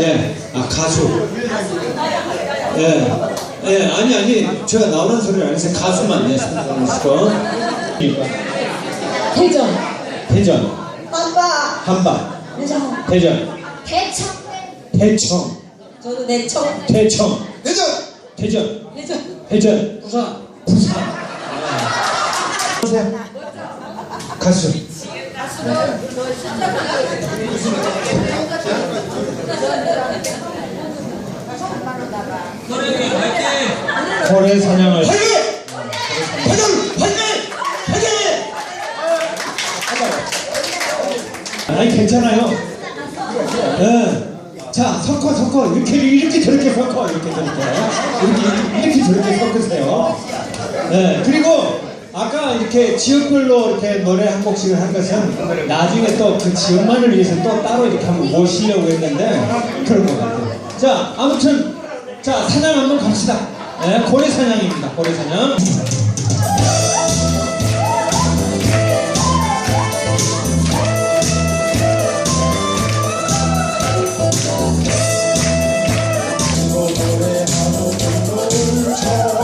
예, 아 가수. 예, 예, 아니 아니. 제가 나오는 소리를 안 해서 가수만. 예, 상관없고. 대전. 대전, 아빠 한반, 대전 대전, 대청. 대청, 저도 내청. 대청, 대전. 대전, 대전. 대전, 부산. 부산. 가수. 고래 사냥을! 화이팅! 아니 괜찮아요. 예. 자 섞어 섞어 이렇게 이렇게 저렇게 섞어 이렇게 저렇게 이렇게 이렇게 저렇게 섞으세요. 네 그리고 이렇게 지역별로 이렇게 노래 한 곡씩을 한 것은 나중에 또 그 지역만을 위해서 또 따로 이렇게 한번 모시려고 했는데 그런 것 같아요. 자 아무튼 자 사냥 한번 갑시다. 네, 고래 사냥입니다. 고래 사냥. 내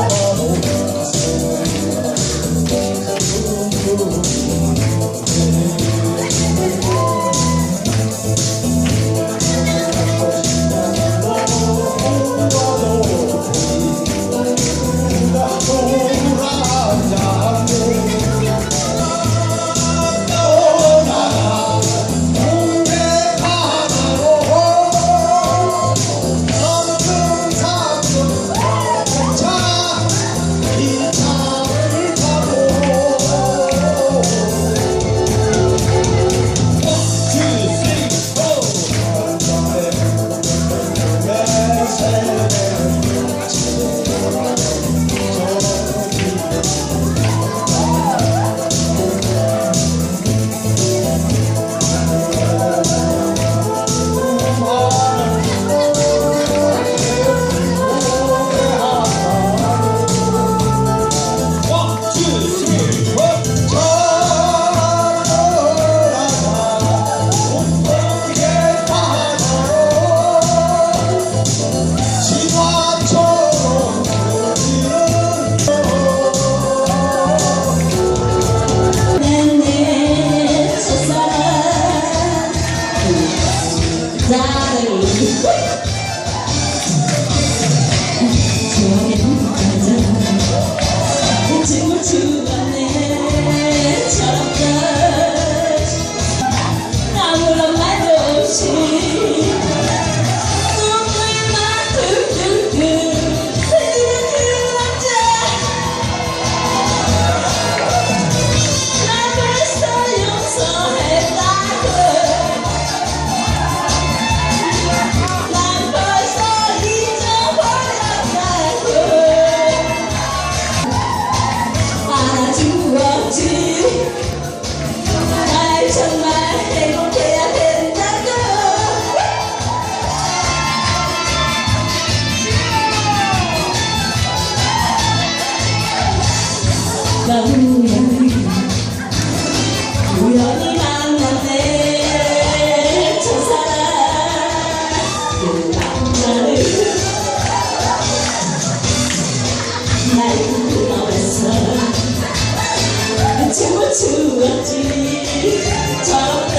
그랬지 잘한다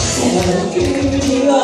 새로운 그리와